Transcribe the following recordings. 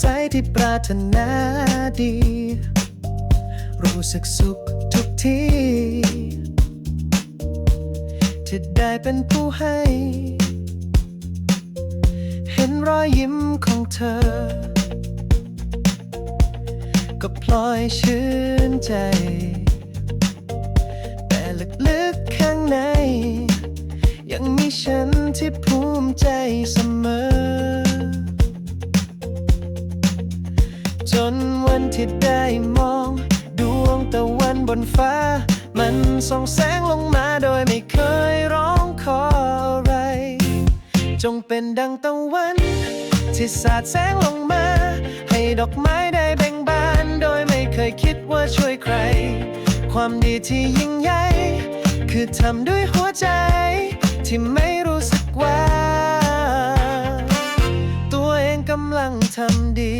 ใจที่ปรารถนาดี รู้สึกสุขทุกทีที่ได้เป็นผู้ให้ เห็นรอยยิ้มของเธอ ก็พลอยชื่นใจ แต่ลึกๆข้างใน ยังมีฉันที่ภูมิใจเสมอ จนวันที่ได้มอง ดวงตะวันบนฟ้า มันส่องแสงลงมาโดยไม่เคยร้องขออะไร จงเป็นดังตะวัน ที่สาดแสงลงมา ให้ดอกไม้ได้แบ่งบาน โดยไม่เคยคิดว่าช่วยใคร ความดีที่ยิ่งใหญ่คือทำด้วยหัวใจ ที่ไม่รู้สึกว่า ตัวเองกำลังทำดี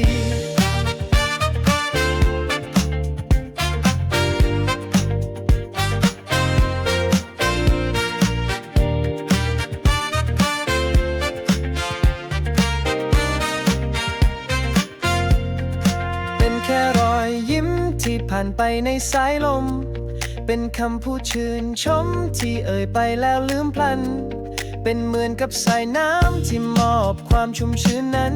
แค่รอยยิ้มที่ผ่านไปในสายลม เป็นคำพูดชื่นชมที่เอ่ยไปแล้วลืมพลัน เป็นเหมือนกับสายน้ำที่มอบความชุ่มชื้นนั้น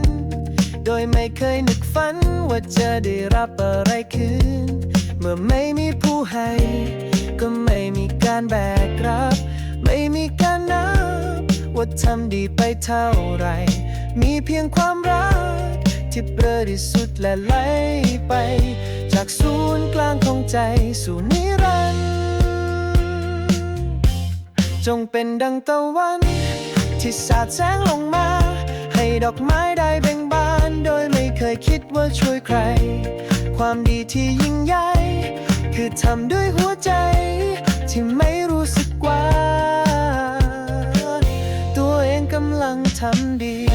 โดยไม่เคยนึกฝันว่าจะได้รับอะไรคืน เมื่อไม่มีผู้ให้ ก็ไม่มีการแบกรับ ไม่มีการนับว่าทำดีไปเท่าไร มีเพียงความรัก ที่บริสุทธิ์และไหลไป จากศูนย์กลางของใจสู่นิรันดร์จงเป็นดังตะวัน ที่สาดแสงลงมา ให้ดอกไม้ได้เบ่งบาน โดยไม่เคยคิดว่าช่วยใคร ความดีที่ยิ่งใหญ่คือทำด้วยหัวใจ ที่ไม่รู้สึกว่า ตัวเองกำลังทำดี